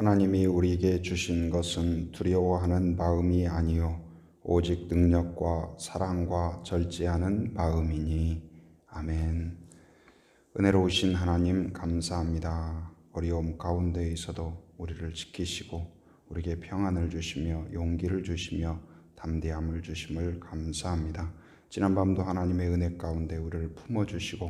하나님이 우리에게 주신 것은 두려워하는 마음이 아니요 오직 능력과 사랑과 절제하는 마음이니 아멘. 은혜로우신 하나님 감사합니다. 어려움 가운데 있어도 우리를 지키시고 우리에게 평안을 주시며 용기를 주시며 담대함을 주심을 감사합니다. 지난 밤도 하나님의 은혜 가운데 우리를 품어 주시고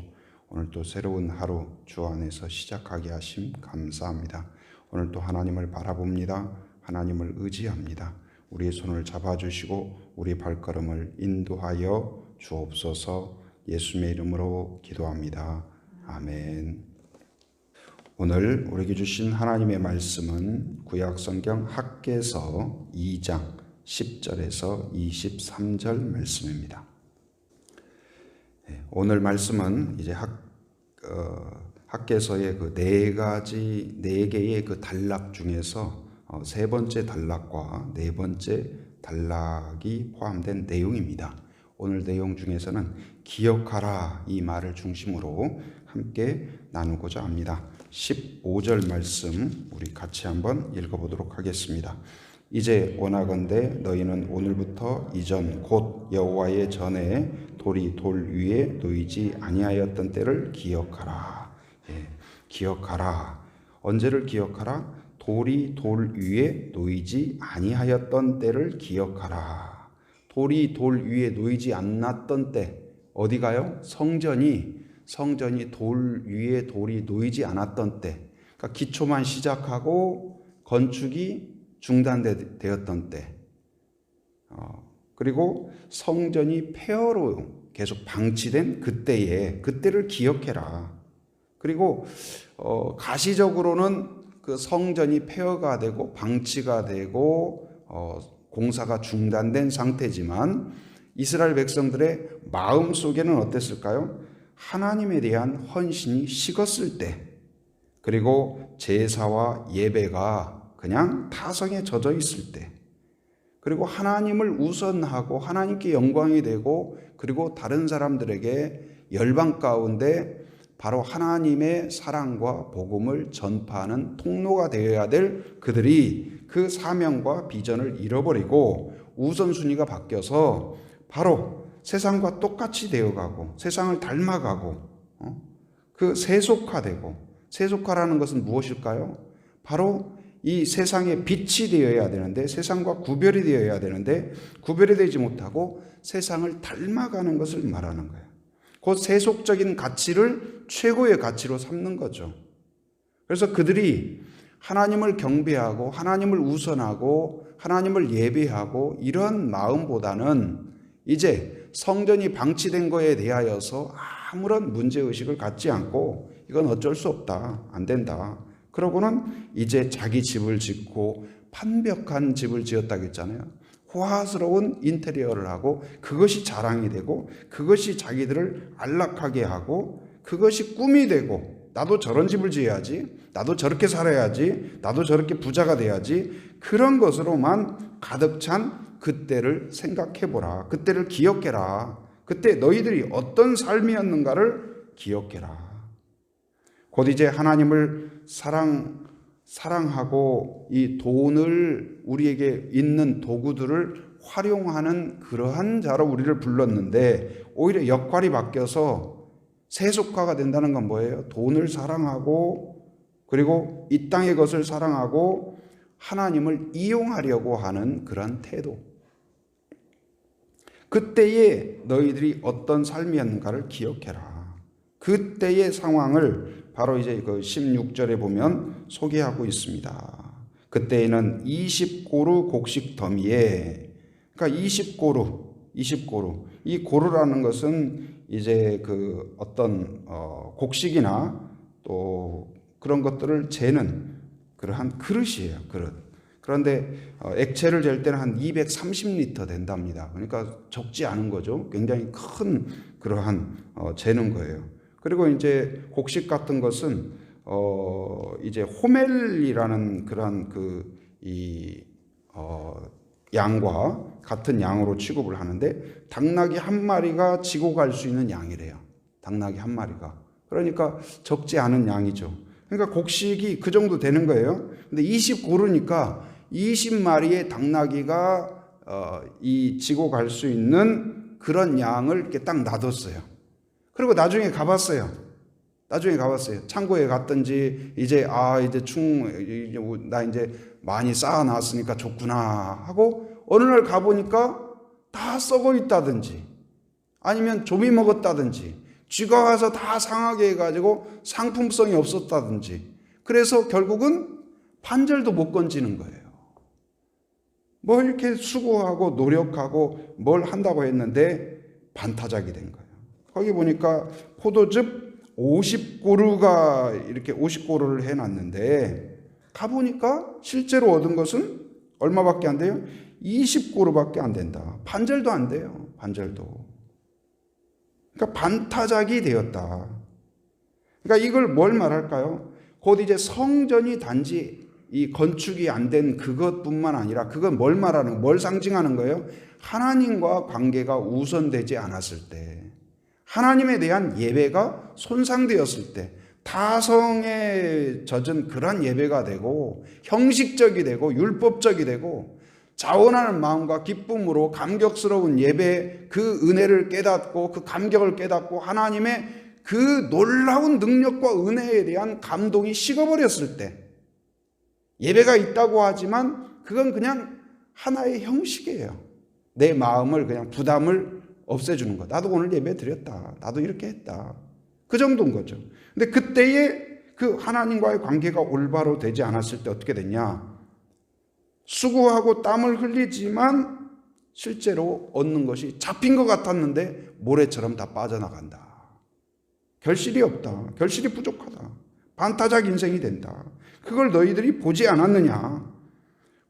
오늘 또 새로운 하루 주 안에서 시작하게 하심 감사합니다. 오늘 또 하나님을 바라봅니다. 하나님을 의지합니다. 우리의 손을 잡아주시고 우리 발걸음을 인도하여 주옵소서 예수님의 이름으로 기도합니다. 아멘. 오늘 우리에게 주신 하나님의 말씀은 구약성경 학계서 2장 10절에서 23절 말씀입니다. 네, 오늘 말씀은 이제 학, 어, 학계서의 그 네 가지, 네 개의 그 단락 중에서 어, 세 번째 단락과 네 번째 단락이 포함된 내용입니다. 오늘 내용 중에서는 기억하라 이 말을 중심으로 함께 나누고자 합니다. 15절 말씀 우리 같이 한번 읽어보도록 하겠습니다. 이제 원하건대 너희는 오늘부터 이전 곧 여호와의 전에 돌이 돌 위에 놓이지 아니하였던 때를 기억하라. 예, 기억하라. 언제를 기억하라? 돌이 돌 위에 놓이지 아니하였던 때를 기억하라. 돌이 돌 위에 놓이지 않았던 때 어디 가요? 성전이 성전이 돌 위에 돌이 놓이지 않았던 때. 그러니까 기초만 시작하고 건축이 중단되었던 때. 어, 그리고 성전이 폐허로 계속 방치된 그때에 그때를 기억해라. 그리고 어, 가시적으로는 그 성전이 폐허가 되고 방치가 되고 어, 공사가 중단된 상태지만 이스라엘 백성들의 마음 속에는 어땠을까요? 하나님에 대한 헌신이 식었을 때, 그리고 제사와 예배가 그냥 타성에 젖어 있을 때, 그리고 하나님을 우선하고 하나님께 영광이 되고, 그리고 다른 사람들에게 열방 가운데 바로 하나님의 사랑과 복음을 전파하는 통로가 되어야 될 그들이 그 사명과 비전을 잃어버리고 우선순위가 바뀌어서 바로 세상과 똑같이 되어가고 세상을 닮아가고 어? 그 세속화되고 세속화라는 것은 무엇일까요? 바로 이 세상의 빛이 되어야 되는데 세상과 구별이 되어야 되는데 구별이 되지 못하고 세상을 닮아가는 것을 말하는 거예요. 곧 세속적인 가치를 최고의 가치로 삼는 거죠. 그래서 그들이 하나님을 경배하고 하나님을 우선하고 하나님을 예배하고 이런 마음보다는 이제 성전이 방치된 거에 대하여서 아무런 문제의식을 갖지 않고 이건 어쩔 수 없다. 안 된다. 그러고는 이제 자기 집을 짓고 판벽한 집을 지었다고 했잖아요. 호화스러운 인테리어를 하고 그것이 자랑이 되고 그것이 자기들을 안락하게 하고 그것이 꿈이 되고 나도 저런 집을 지어야지 나도 저렇게 살아야지 나도 저렇게 부자가 돼야지 그런 것으로만 가득 찬 그때를 생각해 보라 그때를 기억해라. 그때 너희들이 어떤 삶이었는가를 기억해라. 곧 이제 하나님을 사랑 사랑하고 이 돈을 우리에게 있는 도구들을 활용하는 그러한 자로 우리를 불렀는데 오히려 역할이 바뀌어서 세속화가 된다는 건 뭐예요? 돈을 사랑하고 그리고 이 땅의 것을 사랑하고 하나님을 이용하려고 하는 그런 태도. 그때에 너희들이 어떤 삶이었는가를 기억해라. 그때의 상황을 바로 이제 그 16절에 보면 소개하고 있습니다. 그때에는 20고루 곡식 더미에 그러니까 20고루, 20고루. 이 고루라는 것은 이제 그 어떤 어 곡식이나 또 그런 것들을 재는 그러한 그릇이에요. 그릇. 그런데 어, 액체를 잴 때는 한 230리터 된답니다. 그러니까 적지 않은 거죠. 굉장히 큰 그러한 어, 재는 거예요. 그리고 이제 곡식 같은 것은 어 이제 호멜이라는 그런 그이 어 양과 같은 양으로 취급을 하는데 당나귀 한 마리가 지고 갈 수 있는 양이래요. 당나귀 한 마리가. 그러니까 적지 않은 양이죠. 그러니까 곡식이 그 정도 되는 거예요. 근데 29루니까 20마리의 당나귀가 어, 이 지고 갈 수 있는 그런 양을 이렇게 딱 놔뒀어요. 그리고 나중에 가봤어요. 나중에 가봤어요. 창고에 갔든지 이제 아 이제 충 이제 뭐나 이제 많이 쌓아놨으니까 좋구나 하고 어느 날 가보니까 다 썩어 있다든지 아니면 좀이 먹었다든지 쥐가 와서 다 상하게 해가지고 상품성이 없었다든지 그래서 결국은 반절도 못 건지는 거예요. 뭐 이렇게 수고하고 노력하고 뭘 한다고 했는데 반타작이 된 거예요. 거기 보니까 포도즙 50고루가 이렇게 50고루를 해놨는데 가보니까 실제로 얻은 것은 얼마밖에 안 돼요? 20고루밖에 안 된다. 반절도 안 돼요. 반절도. 그러니까 반타작이 되었다. 그러니까 이걸 뭘 말할까요? 곧 이제 성전이 단지 이 건축이 안 된 그것뿐만 아니라 그건 뭘 말하는 뭘 상징하는 거예요? 하나님과 관계가 우선되지 않았을 때 하나님에 대한 예배가 손상되었을 때 타성에 젖은 그런 예배가 되고 형식적이 되고 율법적이 되고 자원하는 마음과 기쁨으로 감격스러운 예배 그 은혜를 깨닫고 그 감격을 깨닫고 하나님의 그 놀라운 능력과 은혜에 대한 감동이 식어버렸을 때 예배가 있다고 하지만 그건 그냥 하나의 형식이에요. 내 마음을 그냥 부담을 없애주는 거. 나도 오늘 예배 드렸다. 나도 이렇게 했다. 그 정도인 거죠. 근데 그때에 그 하나님과의 관계가 올바로 되지 않았을 때 어떻게 됐냐? 수고하고 땀을 흘리지만 실제로 얻는 것이 잡힌 것 같았는데 모래처럼 다 빠져나간다. 결실이 없다. 결실이 부족하다. 반타작 인생이 된다. 그걸 너희들이 보지 않았느냐?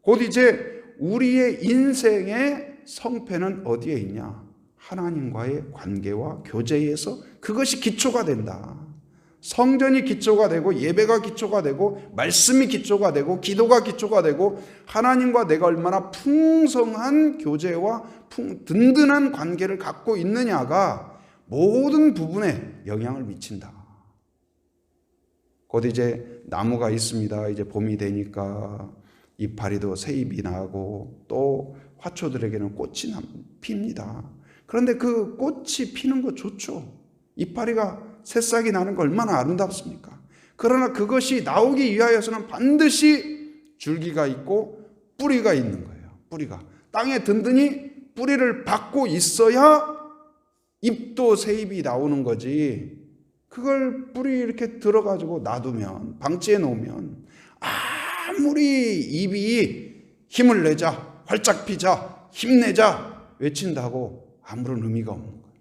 곧 이제 우리의 인생의 성패는 어디에 있냐? 하나님과의 관계와 교제에서 그것이 기초가 된다. 성전이 기초가 되고 예배가 기초가 되고 말씀이 기초가 되고 기도가 기초가 되고 하나님과 내가 얼마나 풍성한 교제와 풍, 든든한 관계를 갖고 있느냐가 모든 부분에 영향을 미친다. 곧 이제 나무가 있습니다. 이제 봄이 되니까 이파리도 새잎이 나고 또 화초들에게는 꽃이 핍니다. 그런데 그 꽃이 피는 거 좋죠. 이파리가 새싹이 나는 거 얼마나 아름답습니까? 그러나 그것이 나오기 위하여서는 반드시 줄기가 있고 뿌리가 있는 거예요. 뿌리가. 땅에 든든히 뿌리를 받고 있어야 잎도 새잎이 나오는 거지. 그걸 뿌리 이렇게 들어가지고 놔두면, 방치해 놓으면 아무리 입이 힘을 내자, 활짝 피자, 힘내자 외친다고 아무런 의미가 없는 거예요.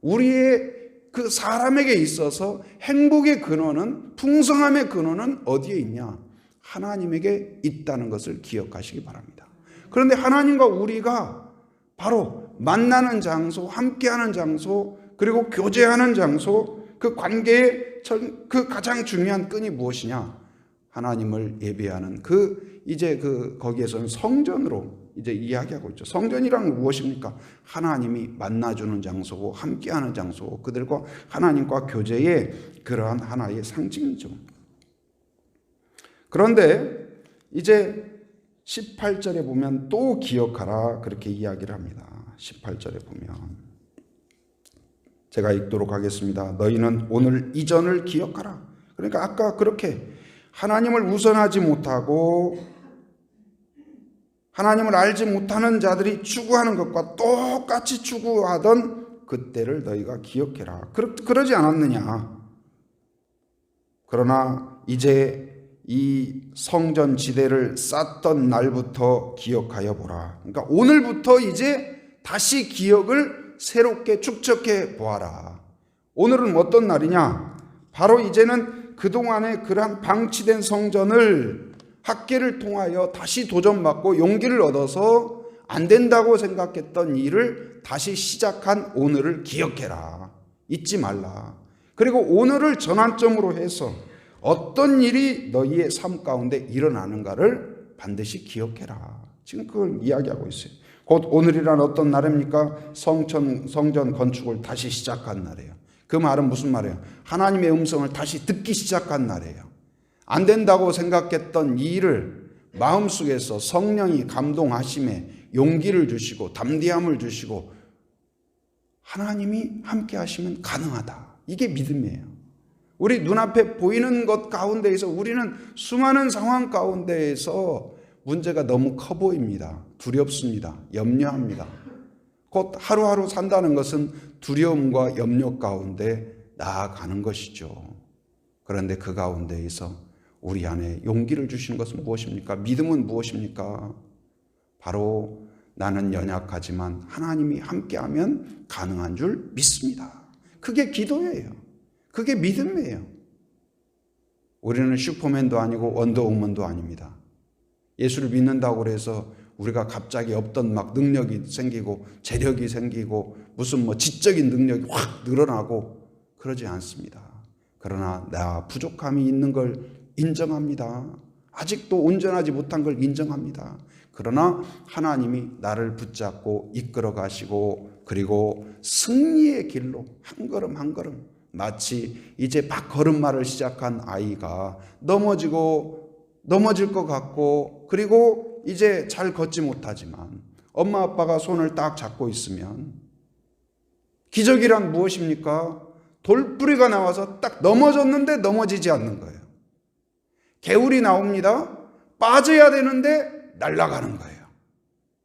우리의 그 사람에게 있어서 행복의 근원은 풍성함의 근원은 어디에 있냐? 하나님에게 있다는 것을 기억하시기 바랍니다. 그런데 하나님과 우리가 바로 만나는 장소, 함께하는 장소, 그리고 교제하는 장소, 그 관계의 그 가장 중요한 끈이 무엇이냐? 하나님을 예배하는 그 이제 그 거기에서는 성전으로 이제 이야기하고 있죠. 성전이란 무엇입니까? 하나님이 만나주는 장소고 함께하는 장소고 그들과 하나님과 교제의 그러한 하나의 상징이죠. 그런데 이제 18절에 보면 또 기억하라 그렇게 이야기를 합니다. 18절에 보면 제가 읽도록 하겠습니다. 너희는 오늘 이전을 기억하라. 그러니까 아까 그렇게 하나님을 우선하지 못하고 하나님을 알지 못하는 자들이 추구하는 것과 똑같이 추구하던 그때를 너희가 기억해라. 그러, 그러지 않았느냐. 그러나 이제 이 성전 지대를 쌓던 날부터 기억하여 보라. 그러니까 오늘부터 이제 다시 기억을 새롭게 축적해 보아라. 오늘은 어떤 날이냐? 바로 이제는 그동안의 그러한 방치된 성전을 학계를 통하여 다시 도전받고 용기를 얻어서 안 된다고 생각했던 일을 다시 시작한 오늘을 기억해라. 잊지 말라. 그리고 오늘을 전환점으로 해서 어떤 일이 너희의 삶 가운데 일어나는가를 반드시 기억해라. 지금 그걸 이야기하고 있어요. 곧 오늘이란 어떤 날입니까? 성전, 성전 건축을 다시 시작한 날이에요. 그 말은 무슨 말이에요? 하나님의 음성을 다시 듣기 시작한 날이에요. 안 된다고 생각했던 이 일을 마음속에서 성령이 감동하심에 용기를 주시고 담대함을 주시고 하나님이 함께 하시면 가능하다. 이게 믿음이에요. 우리 눈앞에 보이는 것 가운데에서 우리는 수많은 상황 가운데에서 문제가 너무 커 보입니다. 두렵습니다. 염려합니다. 곧 하루하루 산다는 것은 두려움과 염려 가운데 나아가는 것이죠. 그런데 그 가운데에서 우리 안에 용기를 주신 것은 무엇입니까? 믿음은 무엇입니까? 바로 나는 연약하지만 하나님이 함께하면 가능한 줄 믿습니다. 그게 기도예요. 그게 믿음이에요. 우리는 슈퍼맨도 아니고 원더우먼도 아닙니다. 예수를 믿는다고 그래서 우리가 갑자기 없던 막 능력이 생기고 재력이 생기고 무슨 뭐 지적인 능력이 확 늘어나고 그러지 않습니다. 그러나 나 부족함이 있는 걸 인정합니다. 아직도 온전하지 못한 걸 인정합니다. 그러나 하나님이 나를 붙잡고 이끌어 가시고 그리고 승리의 길로 한 걸음 한 걸음 마치 이제 막 걸음마를 시작한 아이가 넘어지고 넘어질 것 같고 그리고 이제 잘 걷지 못하지만 엄마 아빠가 손을 딱 잡고 있으면 기적이란 무엇입니까? 돌뿌리가 나와서 딱 넘어졌는데 넘어지지 않는 거예요. 개울이 나옵니다. 빠져야 되는데 날아가는 거예요.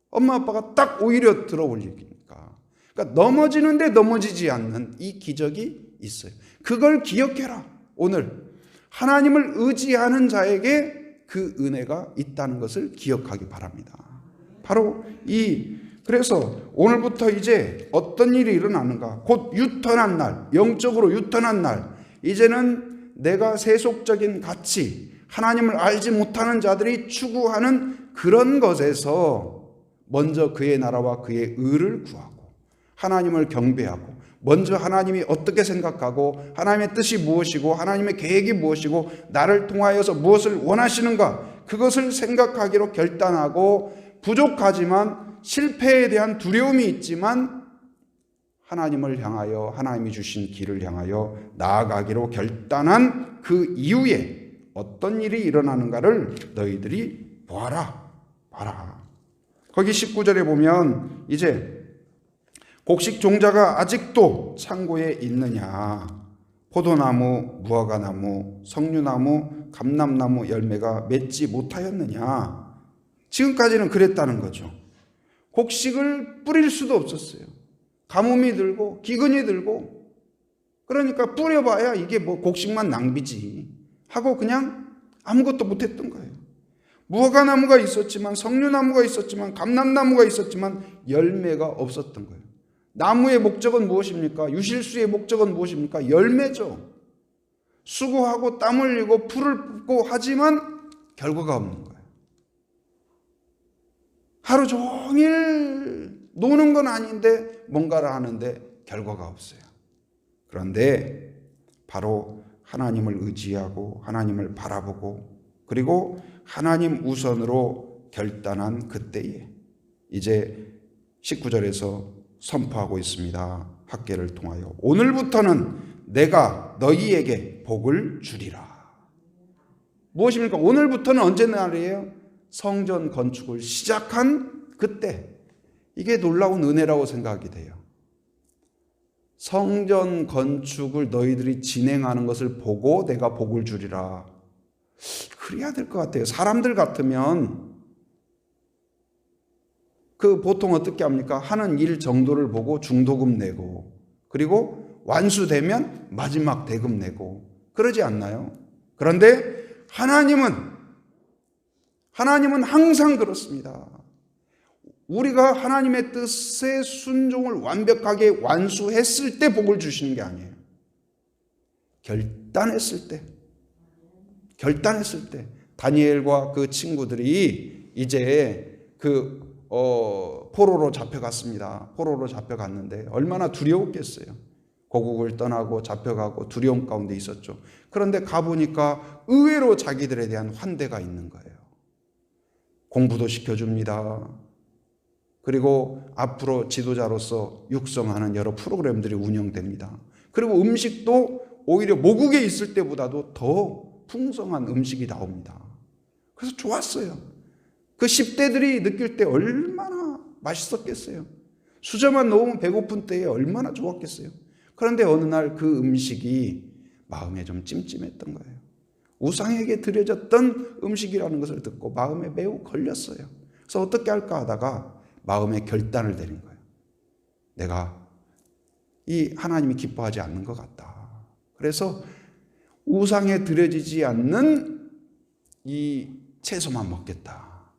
엄마 아빠가 딱 오히려 들어 올리니까. 그러니까 넘어지는데 넘어지지 않는 이 기적이 있어요. 그걸 기억해라. 오늘 하나님을 의지하는 자에게 그 은혜가 있다는 것을 기억하기 바랍니다. 바로 이 그래서 오늘부터 이제 어떤 일이 일어나는가? 곧 유턴한 날, 영적으로 유턴한 날. 이제는 내가 세속적인 가치, 하나님을 알지 못하는 자들이 추구하는 그런 것에서 먼저 그의 나라와 그의 의를 구하고 하나님을 경배하고 먼저 하나님이 어떻게 생각하고 하나님의 뜻이 무엇이고 하나님의 계획이 무엇이고 나를 통하여서 무엇을 원하시는가 그것을 생각하기로 결단하고 부족하지만 실패에 대한 두려움이 있지만 하나님을 향하여 하나님이 주신 길을 향하여 나아가기로 결단한 그 이후에 어떤 일이 일어나는가를 너희들이 보아라. 봐라. 거기 19절에 보면 이제 곡식 종자가 아직도 창고에 있느냐? 포도나무, 무화과나무, 석류나무, 감람나무 열매가 맺지 못하였느냐? 지금까지는 그랬다는 거죠. 곡식을 뿌릴 수도 없었어요. 가뭄이 들고 기근이 들고 그러니까 뿌려봐야 이게 뭐 곡식만 낭비지 하고 그냥 아무것도 못했던 거예요. 무화과나무가 있었지만 석류나무가 있었지만 감람나무가 있었지만 열매가 없었던 거예요. 나무의 목적은 무엇입니까? 유실수의 목적은 무엇입니까? 열매죠. 수고하고 땀 흘리고 풀을 뽑고 하지만 결과가 없는 거예요. 하루 종일 노는 건 아닌데 뭔가를 하는데 결과가 없어요. 그런데 바로 하나님을 의지하고 하나님을 바라보고 그리고 하나님 우선으로 결단한 그때에 이제 19절에서 선포하고 있습니다. 학계를 통하여 오늘부터는 내가 너희에게 복을 주리라. 무엇입니까? 오늘부터는 언제 날이에요? 성전 건축을 시작한 그때 이게 놀라운 은혜라고 생각이 돼요. 성전 건축을 너희들이 진행하는 것을 보고 내가 복을 주리라. 그래야 될 것 같아요. 사람들 같으면 그 보통 어떻게 합니까? 하는 일 정도를 보고 중도금 내고 그리고 완수되면 마지막 대금 내고 그러지 않나요? 그런데 하나님은 하나님은 항상 그렇습니다. 우리가 하나님의 뜻에 순종을 완벽하게 완수했을 때 복을 주시는 게 아니에요. 결단했을 때, 결단했을 때, 다니엘과 그 친구들이 이제 그 어, 포로로 잡혀갔습니다. 포로로 잡혀갔는데 얼마나 두려웠겠어요. 고국을 떠나고 잡혀가고 두려움 가운데 있었죠. 그런데 가보니까 의외로 자기들에 대한 환대가 있는 거예요. 공부도 시켜줍니다. 그리고 앞으로 지도자로서 육성하는 여러 프로그램들이 운영됩니다. 그리고 음식도 오히려 모국에 있을 때보다도 더 풍성한 음식이 나옵니다. 그래서 좋았어요. 그 10대들이 느낄 때 얼마나 맛있었겠어요. 수저만 넣으면 배고픈 때에 얼마나 좋았겠어요. 그런데 어느 날 그 음식이 마음에 좀 찜찜했던 거예요. 우상에게 드려졌던 음식이라는 것을 듣고 마음에 매우 걸렸어요. 그래서 어떻게 할까 하다가 마음에 결단을 내린 거예요. 내가 이 하나님이 기뻐하지 않는 것 같다. 그래서 우상에 드려지지 않는 이 채소만 먹겠다.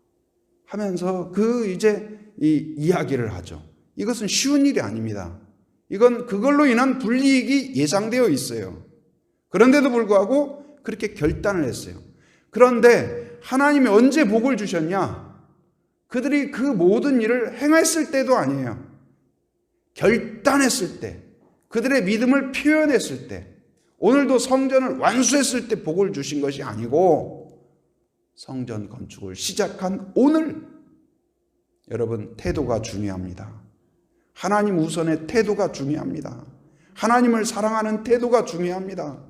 하면서 그 이제 이 이야기를 하죠. 이것은 쉬운 일이 아닙니다. 이건 그걸로 인한 불이익이 예상되어 있어요. 그런데도 불구하고 그렇게 결단을 했어요. 그런데 하나님이 언제 복을 주셨냐? 그들이 그 모든 일을 행했을 때도 아니에요. 결단했을 때, 그들의 믿음을 표현했을 때, 오늘도 성전을 완수했을 때 복을 주신 것이 아니고 성전 건축을 시작한 오늘 여러분 태도가 중요합니다. 하나님 우선의 태도가 중요합니다. 하나님을 사랑하는 태도가 중요합니다.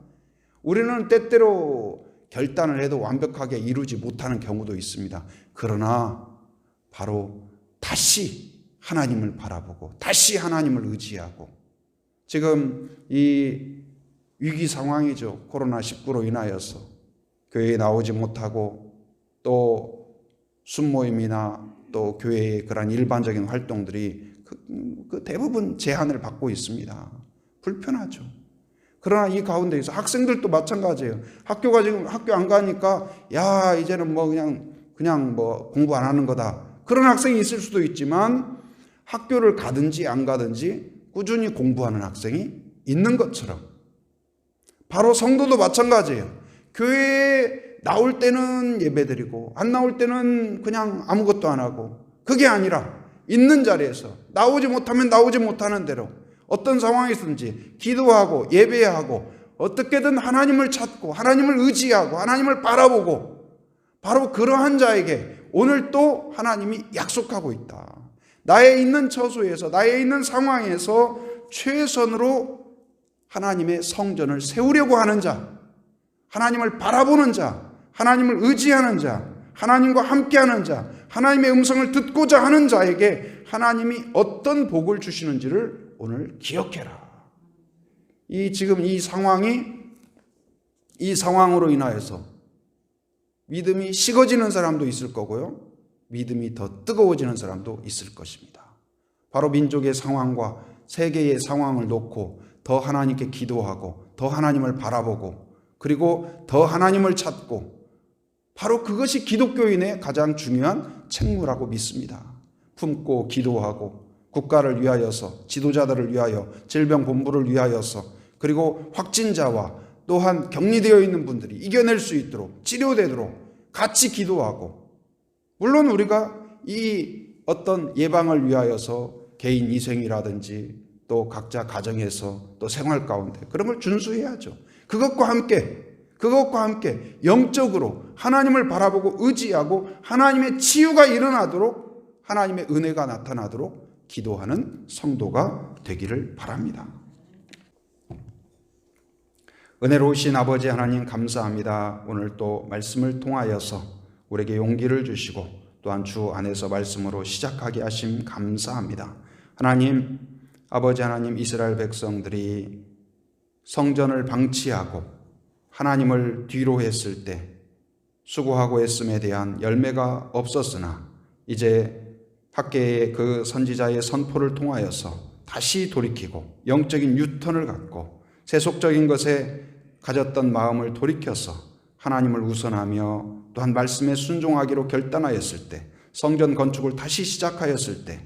우리는 때때로 결단을 해도 완벽하게 이루지 못하는 경우도 있습니다. 그러나 바로 다시 하나님을 바라보고 다시 하나님을 의지하고 지금 이 위기 상황이죠. 코로나19로 인하여서 교회에 나오지 못하고 또 순모임이나 또 교회의 그런 일반적인 활동들이 그, 그 대부분 제한을 받고 있습니다. 불편하죠. 그러나 이 가운데에서 학생들도 마찬가지예요. 학교가 지금 학교 안 가니까 야 이제는 뭐 그냥 그냥 뭐 공부 안 하는 거다. 그런 학생이 있을 수도 있지만 학교를 가든지 안 가든지 꾸준히 공부하는 학생이 있는 것처럼 바로 성도도 마찬가지예요. 교회에 나올 때는 예배드리고 안 나올 때는 그냥 아무것도 안 하고 그게 아니라 있는 자리에서 나오지 못하면 나오지 못하는 대로 어떤 상황이든지 기도하고 예배하고 어떻게든 하나님을 찾고 하나님을 의지하고 하나님을 바라보고 바로 그러한 자에게 오늘 또 하나님이 약속하고 있다. 나의 있는 처소에서 나의 있는 상황에서 최선으로 하나님의 성전을 세우려고 하는 자, 하나님을 바라보는 자, 하나님을 의지하는 자, 하나님과 함께하는 자, 하나님의 음성을 듣고자 하는 자에게 하나님이 어떤 복을 주시는지를 오늘 기억해라. 이 지금 이 상황이 이 상황으로 인하여서 믿음이 식어지는 사람도 있을 거고요. 믿음이 더 뜨거워지는 사람도 있을 것입니다. 바로 민족의 상황과 세계의 상황을 놓고 더 하나님께 기도하고 더 하나님을 바라보고 그리고 더 하나님을 찾고 바로 그것이 기독교인의 가장 중요한 책무라고 믿습니다. 품고 기도하고 국가를 위하여서 지도자들을 위하여 질병 본부를 위하여서 그리고 확진자와 또한 격리되어 있는 분들이 이겨낼 수 있도록 치료되도록 같이 기도하고 물론 우리가 이 어떤 예방을 위하여서 개인 위생이라든지 또 각자 가정에서 또 생활 가운데 그런 걸 준수해야죠. 그것과 함께 그것과 함께 영적으로 하나님을 바라보고 의지하고 하나님의 치유가 일어나도록 하나님의 은혜가 나타나도록 기도하는 성도가 되기를 바랍니다. 은혜로우신 아버지 하나님 감사합니다. 오늘 또 말씀을 통하여서 우리에게 용기를 주시고 또한 주 안에서 말씀으로 시작하게 하심 감사합니다. 하나님, 아버지 하나님 이스라엘 백성들이 성전을 방치하고 하나님을 뒤로 했을 때 수고하고 했음에 대한 열매가 없었으나 이제 학계의 그 선지자의 선포를 통하여서 다시 돌이키고 영적인 유턴을 갖고 세속적인 것에 가졌던 마음을 돌이켜서 하나님을 우선하며 또한 말씀에 순종하기로 결단하였을 때 성전 건축을 다시 시작하였을 때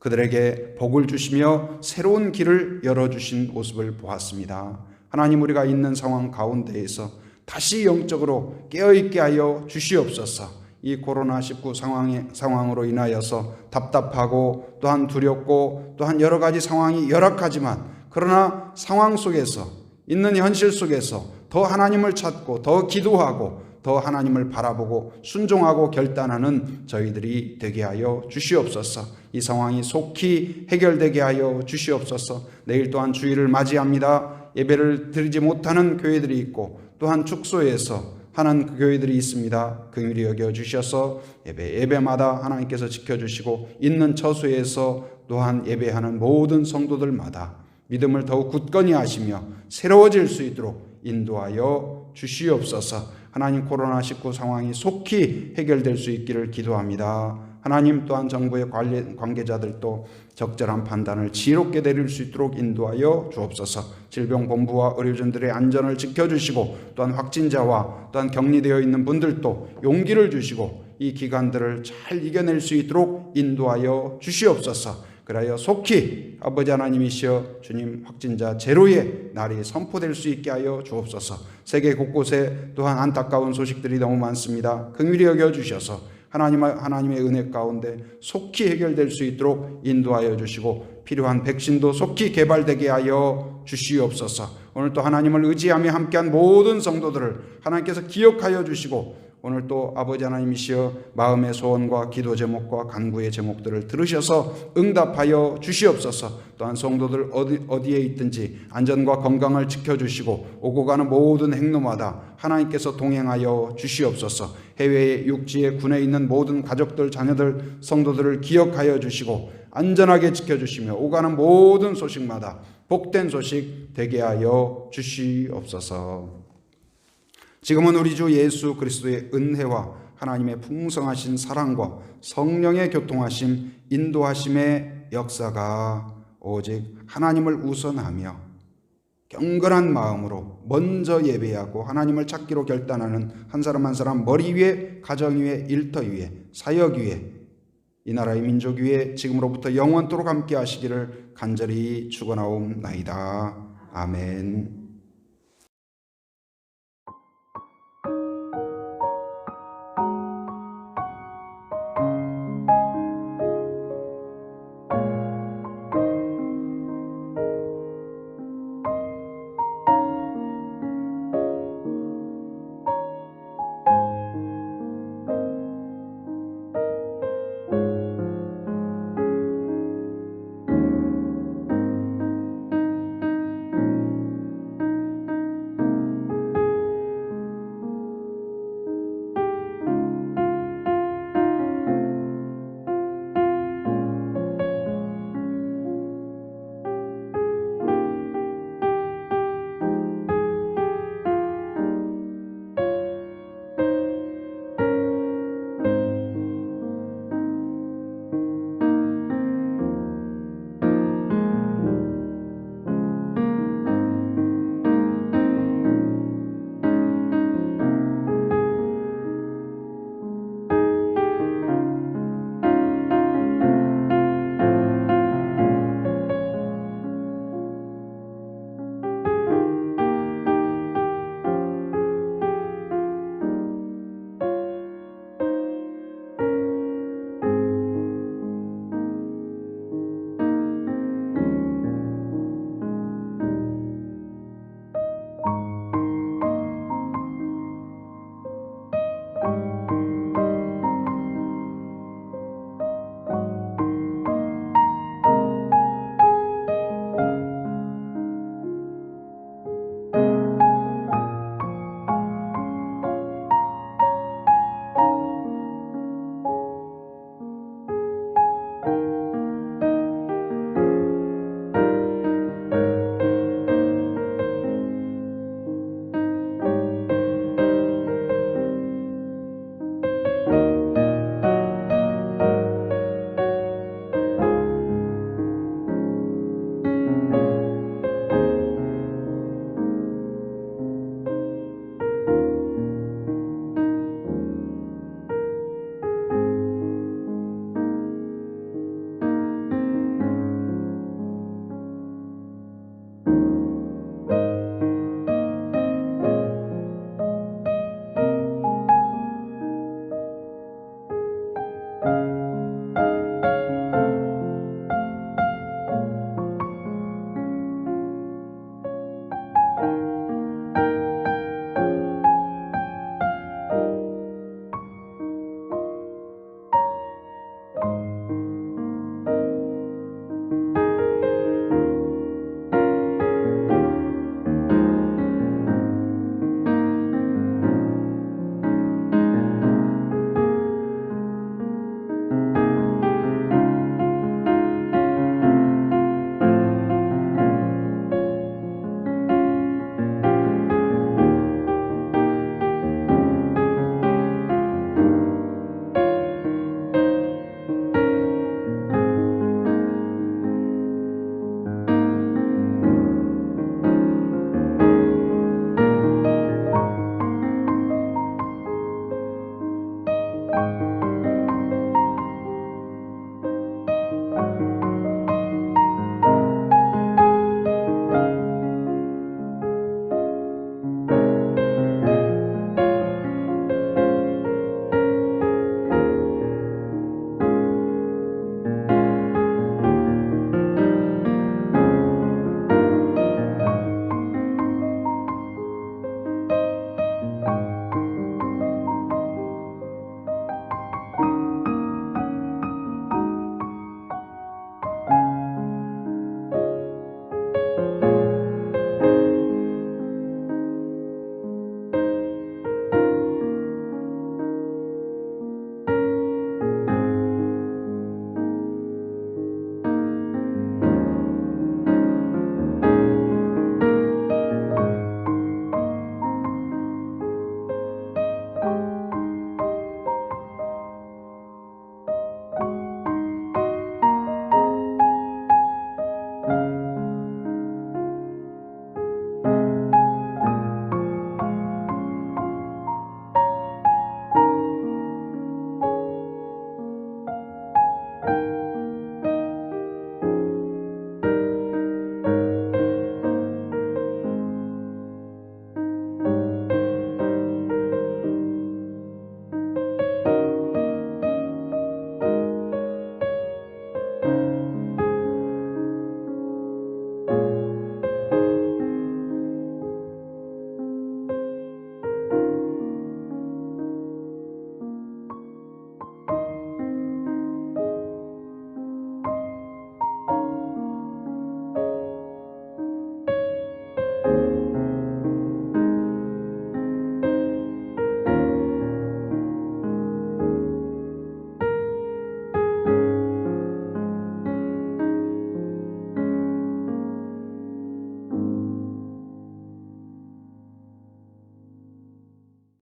그들에게 복을 주시며 새로운 길을 열어주신 모습을 보았습니다. 하나님 우리가 있는 상황 가운데에서 다시 영적으로 깨어있게 하여 주시옵소서. 이 코로나19 상황에, 상황으로 인하여서 답답하고 또한 두렵고 또한 여러 가지 상황이 열악하지만 그러나 상황 속에서 있는 현실 속에서 더 하나님을 찾고 더 기도하고 더 하나님을 바라보고 순종하고 결단하는 저희들이 되게 하여 주시옵소서. 이 상황이 속히 해결되게 하여 주시옵소서. 내일 또한 주일을 맞이합니다. 예배를 드리지 못하는 교회들이 있고 또한 축소에서 하는 그 교회들이 있습니다. 긍휼히 여겨 주셔서 예배 예배마다 하나님께서 지켜 주시고 있는 처소에서 또한 예배하는 모든 성도들마다 믿음을 더욱 굳건히 하시며 새로워질 수 있도록 인도하여 주시옵소서. 하나님 코로나19 상황이 속히 해결될 수 있기를 기도합니다. 하나님 또한 정부의 관계자들도 적절한 판단을 지혜롭게 내릴 수 있도록 인도하여 주옵소서. 질병본부와 의료진들의 안전을 지켜주시고 또한 확진자와 또한 격리되어 있는 분들도 용기를 주시고 이 기간들을 잘 이겨낼 수 있도록 인도하여 주시옵소서. 그라여 속히 아버지 하나님이시여 주님 확진자 제로의 날이 선포될 수 있게 하여 주옵소서. 세계 곳곳에 또한 안타까운 소식들이 너무 많습니다. 긍휼히 여겨 주셔서 하나님 하나님의 은혜 가운데 속히 해결될 수 있도록 인도하여 주시고 필요한 백신도 속히 개발되게 하여 주시옵소서. 오늘 또 하나님을 의지하며 함께한 모든 성도들을 하나님께서 기억하여 주시고 오늘 또 아버지 하나님이시여 마음의 소원과 기도 제목과 간구의 제목들을 들으셔서 응답하여 주시옵소서. 또한 성도들 어디, 어디에 있든지 안전과 건강을 지켜주시고 오고 가는 모든 행로마다 하나님께서 동행하여 주시옵소서. 해외의 육지에 군에 있는 모든 가족들, 자녀들, 성도들을 기억하여 주시고 안전하게 지켜주시며 오가는 모든 소식마다 복된 소식 되게 하여 주시옵소서. 지금은 우리 주 예수 그리스도의 은혜와 하나님의 풍성하신 사랑과 성령의 교통하심, 인도하심의 역사가 오직 하나님을 우선하며 경건한 마음으로 먼저 예배하고 하나님을 찾기로 결단하는 한 사람 한 사람 머리 위에, 가정 위에, 일터 위에, 사역 위에, 이 나라의 민족 위에 지금으로부터 영원토록 함께 하시기를 간절히 축원하옵나이다. 아멘.